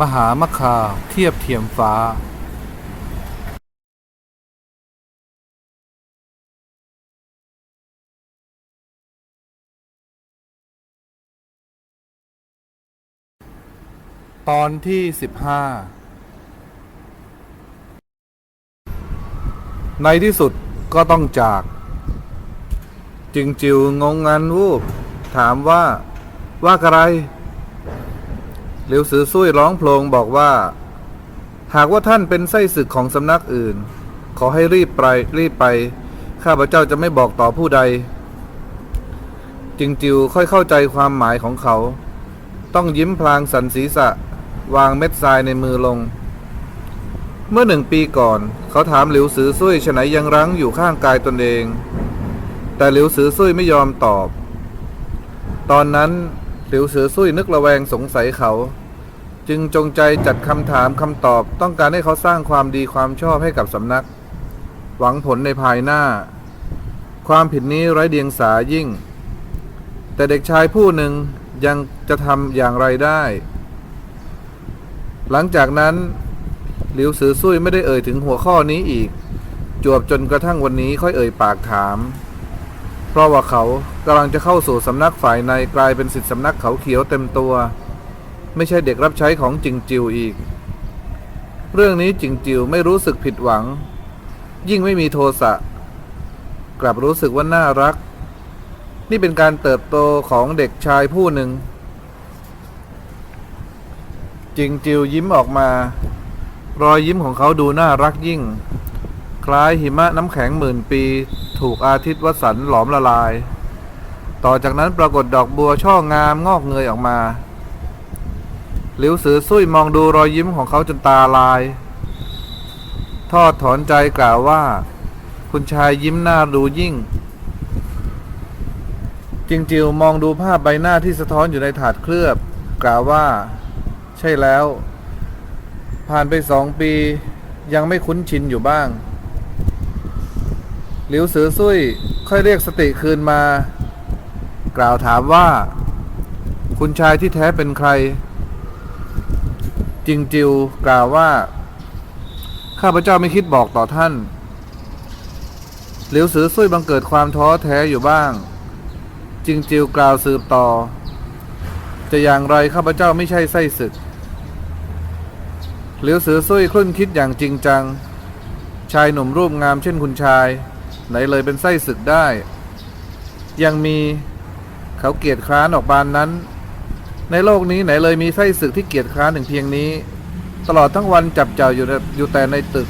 มหามคาเทียบเทียมฟ้าตอนที่สิบห้าในที่สุดก็ต้องจาก จิงจิวงงงันวูบถามว่า ว่าอะไร หลิวซือซุยร้องโพลงบอกว่า หากว่าท่านเป็นไส้ศึกของสำนักอื่น ขอให้รีบไปรีบไป ข้าพเจ้าจะไม่บอกต่อผู้ใด จิงจิวค่อยเข้าใจความหมายของเขา ต้องยิ้มพลางสันศีรษะ วางเม็ดทรายในมือลง เมื่อหนึ่งปีก่อน เขาถามหลิวซือซุยฉไหนยังรั้งอยู่ข้างกายตนเอง แต่หลิวซือซุยไม่ยอมตอบ ตอนนั้น หลิวซือซุยนึกระแวงสงสัยเขา จึงจงใจจัดคำถามคำตอบต้องการให้เขาสร้างความดีความชอบให้กับสำนัก หวังผลในภายหน้า ความผิดนี้ไร้เดียงสายิ่ง แต่เด็กชายผู้หนึ่งยังจะทำอย่างไรได้ หลังจากนั้น หลิวซือซุยไม่ได้เอ่ยถึงหัวข้อนี้อีก จวบจนกระทั่งวันนี้ค่อยเอ่ยปากถาม เพราะว่าเขา กำลังจะเข้าสู่สำนักฝ่ายในกลายเป็นสิทธิสำนักเขาเขียวเต็มตัว ไม่ใช่เด็กรับใช้ของจิงจิวอีก เรื่องนี้จิงจิวไม่รู้สึกผิดหวัง ยิ่งไม่มีโทสะกลับรู้สึกว่าน่ารัก นี่เป็นการเติบโตของเด็กชายผู้หนึ่ง จิงจิวยิ้มออกมา รอยยิ้มของเขาดูน่ารักยิ่ง คล้ายหิมะน้ำแข็งหมื่นปี ถูกอาทิตย์วสันต์หลอมละลาย ต่อจากนั้นปรากฏดอกบัวช่องามงอกเงยออกมาหลิวซือซุยมองดูรอยยิ้มของเขาจนตาลาย ทอดถอนใจกล่าวว่า คุณชายยิ้มหน้าดูยิ่ง จิงจิวมองดูภาพใบหน้าที่สะท้อนอยู่ในถาดเคลือบ กล่าวว่า ใช่แล้ว ผ่านไปสองปี ยังไม่คุ้นชินอยู่บ้าง หลิวซือซุยค่อยเรียกสติคืนมา กล่าวถามว่า คุณชายที่แท้เป็นใคร จิงจิวกล่าวว่า ข้าพเจ้าไม่คิดบอกต่อท่านหลิวซือซุยบังเกิดความท้อแท้อยู่บ้าง จิงจิวกล่าวสืบต่อ จะอย่างไรข้าพเจ้าไม่ใช่ไส้ศึกหลิวซือซุยครุ่นคิดอย่างจริงจัง ชายหนุ่มรูปงามเช่นคุณชาย ไหนเลยเป็นไส้ศึกได้ ยังมี เขาเกียจคร้านออกบานนั้น ในโลกนี้ไหนเลยมีไส้ศึกที่เกียจคร้านถึงเพียงนี้ ตลอดทั้งวันจับเจ้าอยู่อยู่แต่ในตึก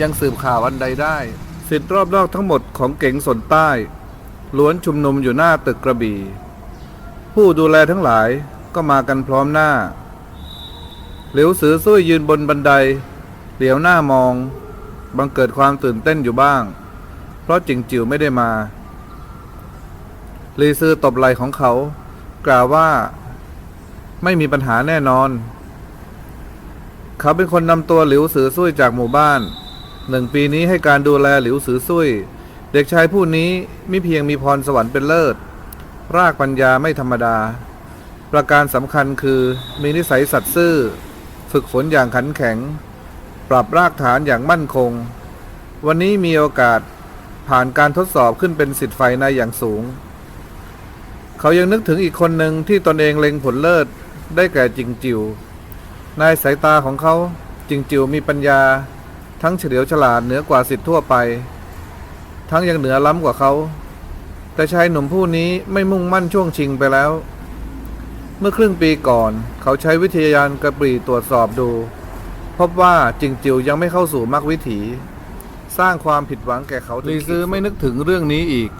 ยังสืบข่าวอันใดได้ สิทธิ์รอบนอกทั้งหมดของเก๋งสนใต้ล้วนชุมนุมอยู่หน้าตึกกระบี่ ผู้ดูแลทั้งหลายก็มากันพร้อมหน้า เหลียวสือซุยยืนบนบันได เหลียวหน้ามอง บังเกิดความตื่นเต้นอยู่บ้าง เพราะจิงจิ๋วไม่ได้มา ลีซือตบไหล่ของเขา กล่าวว่า ไม่มีปัญหาแน่นอน เขาเป็นคนนำตัวหลิวสือซุยจากหมู่บ้านหนึ่งปีนี้ให้การดูแลหลิวสือซุยเด็กชายผู้นี้มิเพียงมีพรสวรรค์เป็นเลิศ รากปัญญาไม่ธรรมดา ประการสำคัญคือมีนิสัยสัตย์ซื่อ ฝึกฝนอย่างขันแข็ง ปรับรากฐานอย่างมั่นคง วันนี้มีโอกาสผ่านการทดสอบขึ้นเป็นสิทธิ์ไฟในอย่างสูง เขายังนึกถึงอีกคนหนึ่งที่ตนเองเล็งผลเลิศได้แก่จิงจิว ในสายตาของเขาจิงจิวมีปัญญา ทั้งเฉลียวฉลาดเหนือกว่าสิทธิ์ทั่วไป ทั้งยังเหนือล้ำกว่าเขา แต่ชายหนุ่มผู้นี้ไม่มุ่งมั่นช่วงชิงไปแล้ว เมื่อครึ่งปีก่อน เขาใช้วิทยานกระปรีตรวจสอบดู พบว่าจิงจิวยังไม่เข้าสู่มรรควิถี สร้างความผิดหวังแก่เขาลีซื้อไม่นึกถึงเรื่องนี้อีก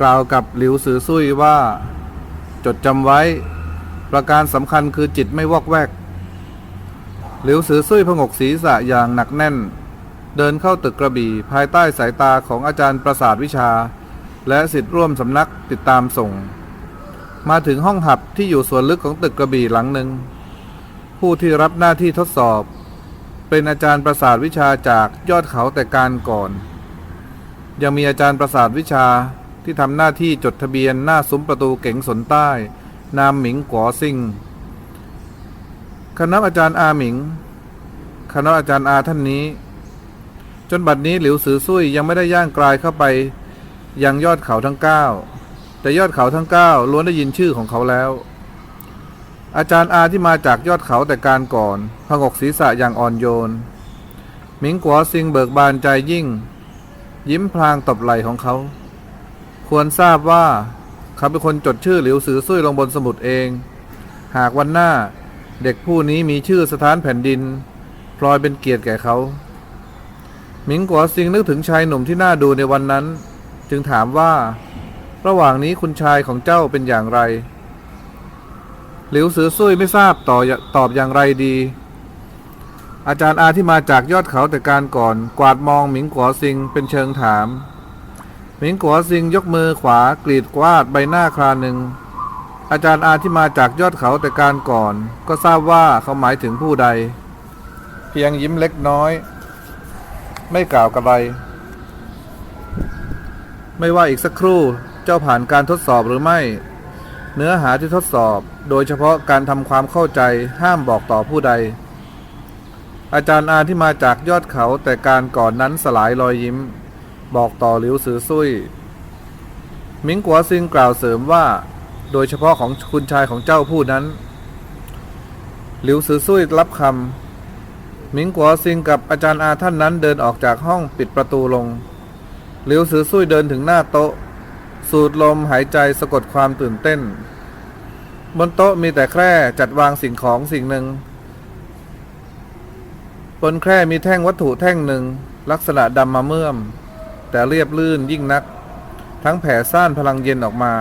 กล่าวกับหลิวซือซุยว่า จดจำไว้ ประการสำคัญคือจิตไม่วอกแวก หลิวซือซุยพงกศีรษะอย่างหนักแน่น เดินเข้าตึกกระบี่ภายใต้สายตาของอาจารย์ประสาทวิชา และสิทธิ์ร่วมสำนักติดตามส่ง มาถึงห้องหับที่อยู่ส่วนลึกของตึกกระบี่หลังหนึ่งผู้ที่รับหน้าที่ทดสอบ เป็นอาจารย์ประสาทวิชาจากยอดเขาแต่การก่อน ยังมีอาจารย์ประสาทวิชา ที่ทำหน้าที่จดทะเบียนหน้าซุ้มประตูเก๋งสนใต้ นามหมิงกัวซิงคณะอาจารย์อาหมิง คณะอาจารย์อาท่านนี้ จนบัดนี้หลิวสือซุยยังไม่ได้ย่างกลายเข้าไป ยังยอดเขาทั้งเก้าแต่ยอดเขาทั้งเก้าล้วนได้ยินชื่อของเขาแล้ว อาจารย์อาที่มาจากยอดเขาแต่การก่อนพงกศีรษะอย่างอ่อนโยน หมิงกัวซิงเบิกบานใจยิ่ง ยิ้มพลางตบไหล่ของเขา ควรทราบว่าเขาเป็นคนจดชื่อหลิวสือซุยลงบนสมุดเอง หากวันหน้าเด็กผู้นี้มีชื่อสถานแผ่นดิน พลอยเป็นเกียรติแก่เขา หมิงกัวซิงนึกถึงชายหนุ่มที่น่าดูในวันนั้น จึงถามว่า ระหว่างนี้คุณชายของเจ้าเป็นอย่างไร หลิวสือซุยไม่ทราบต่อตอบอย่างไรดี อาจารย์อาที่มาจากยอดเขาแต่การก่อน กวาดมองหมิงกัวซิงเป็นเชิงถาม หมิงกัวซิงยกมือขวากรีดกวาดใบหน้าคราหนึ่ง อาจารย์อาที่มาจากยอดเขาแต่การก่อน ก็ทราบว่าเขาหมายถึงผู้ใด เพียงยิ้มเล็กน้อย ไม่กล่าวกับอะไร ไม่ว่าอีกสักครู่เจ้าผ่านการทดสอบหรือไม่ เนื้อหาที่ทดสอบ โดยเฉพาะการทำความเข้าใจห้ามบอกต่อผู้ใด อาจารย์อาที่มาจากยอดเขาแต่การก่อนนั้นสลายรอยยิ้ม บอกต่อหลิวสือซุยหมิงกัวซิงกล่าวเสริมว่า โดยเฉพาะของคุณชายของเจ้าผู้นั้น หลิวสือซุยรับคำหมิงกัวซิงกับอาจารย์อาท่านนั้นเดินออกจากห้องปิดประตูลง หลิวสือซุยเดินถึงหน้าโต๊ะ สูดลมหายใจสะกดความตื่นเต้น บนโต๊ะมีแต่แคร่จัดวางสิ่งของสิ่งหนึ่งบนแคร่มีแท่งวัตถุแท่งหนึ่งลักษณะดำมาเมื่อม แต่เรียบลื่นยิ่งนัก ทั้งแผ่ซ่านพลังเย็นออกมา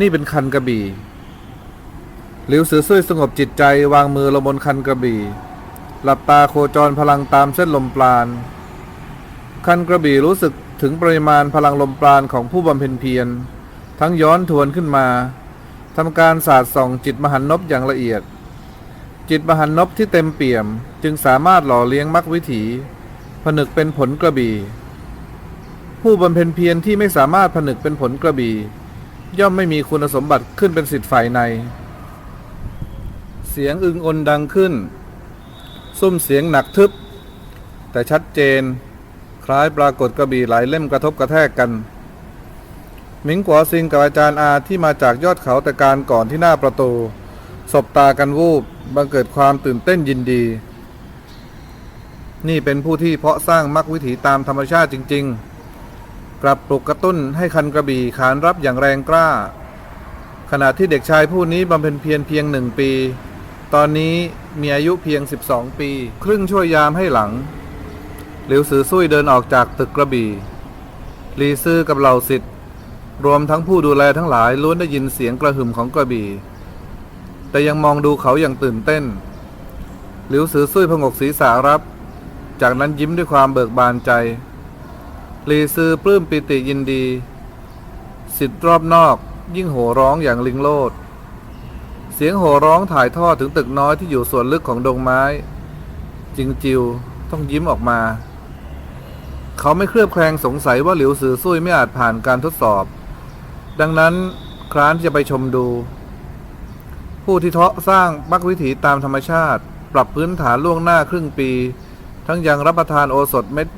นี่เป็นคันกระบี่หลิวสือซุยสงบจิตใจวางมือลงบนคันกระบี่ หลับตาโคจรพลังตามเส้นลมปราณ คันกระบี่รู้สึกถึงปริมาณพลังลมปราณของผู้บำเพ็ญเพียร ทั้งย้อนทวนขึ้นมาทำการศาสาดส่องจิตมหันนบอย่างละเอียด จิตมหันนบที่เต็มเปี่ยม จึงสามารถหล่อเลี้ยงมรรควิถี ผนึกเป็นผลกระบี่ ผู้บำเพ็ญเพียรที่ไม่สามารถผนึกเป็นผลกระบี่ ย่อมไม่มีคุณสมบัติขึ้นเป็นสิทธิ์ฝ่ายใน เสียงอึงอนดังขึ้น ซุ้มเสียงหนักทึบ แต่ชัดเจน คล้ายปรากฏกระบี่หลายเล่มกระทบกระแทกกันหมิงกัวซิงกับอาจารย์อาที่มาจากยอดเขาแต่การก่อนที่หน้าประตู สบตากันวูบบังเกิดความตื่นเต้นยินดี นี่เป็นผู้ที่เพาะสร้างมรรควิถีตามธรรมชาติจริง ๆ กลับปลุกกระตุ้นให้คันกระบี่ขานรับอย่างแรงกล้า ขณะที่เด็กชายผู้นี้บำเพ็ญเพียรเพียงหนึ่งปี ตอนนี้มีอายุเพียง 12 ปี ครึ่งช่วยยามให้หลัง หลิวสือซุยเดินออกจากตึกกระบี่ลีซื่อกับเหล่าสิทธิ์รวมทั้งผู้ดูแลทั้งหลายล้วนได้ยินเสียงกระหึ่มของกระบี่ แต่ยังมองดูเขาอย่างตื่นเต้น หลิวสือซุยพงกศีรษะรับ จากนั้นยิ้มด้วยความเบิกบานใจ ลีซือปลื้มปิติยินดี สิทธิ์รอบนอก ยิ่งโห่ร้องอย่างลิงโลด เสียงโห่ร้องถ่ายทอดถึงตึกน้อยที่อยู่ส่วนลึกของดงไม้ จิงจิวต้องยิ้มออกมา เขาไม่เคลือบแคลงสงสัยว่าหลิวสือซุยไม่อาจผ่านการทดสอบ ดังนั้นคร้านจะไปชมดู ผู้ที่เทาะสร้างมรรควิถีตามธรรมชาติ ปรับพื้นฐานล่วงหน้าครึ่งปี ทั้งยังรับประทานโอสถเม็ด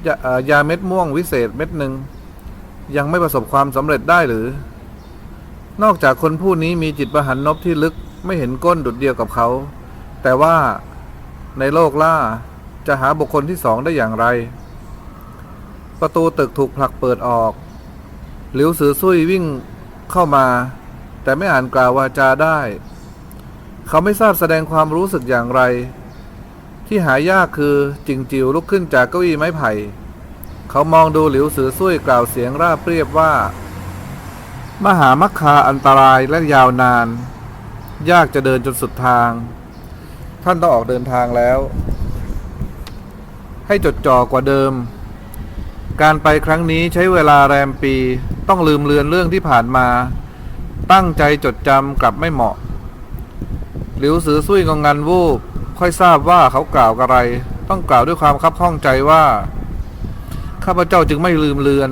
ยาเม็ดม่วงวิเศษเม็ดหนึ่งยังไม่ประสบความสำเร็จได้หรือ นอกจากคนผู้นี้มีจิตประหันนบที่ลึกไม่เห็นก้นดุดเดียวกับเขา แต่ว่าในโลกล่าจะหาบุคคลที่สองได้อย่างไร ประตูตึกถูกผลักเปิดออก หลิวสือซุยวิ่งเข้ามา แต่ไม่อ่านกล่าววาจาได้ เขาไม่ทราบแสดงความรู้สึกอย่างไร ที่หายากคือจิงจิวลุกขึ้นจากเก้าอี้ไม้ไผ่ เขามองดูหลิวสือซุยกล่าวเสียงราบเรียบว่า มหามัคคาอันตรายและยาวนาน ยากจะเดินจนสุดทาง ท่านต้องออกเดินทางแล้ว ให้จดจ่อกว่าเดิม การไปครั้งนี้ใช้เวลาแรมปีต้องลืมเลือนเรื่องที่ผ่านมา ตั้งใจจดจำกลับไม่เหมาะ หลิวสือซุยงงงันวูบ ค่อยทราบว่าเขากล่าวอะไร ต้องกล่าวด้วยความคับข้องใจว่า ข้าพเจ้าจึงไม่ลืมเลือน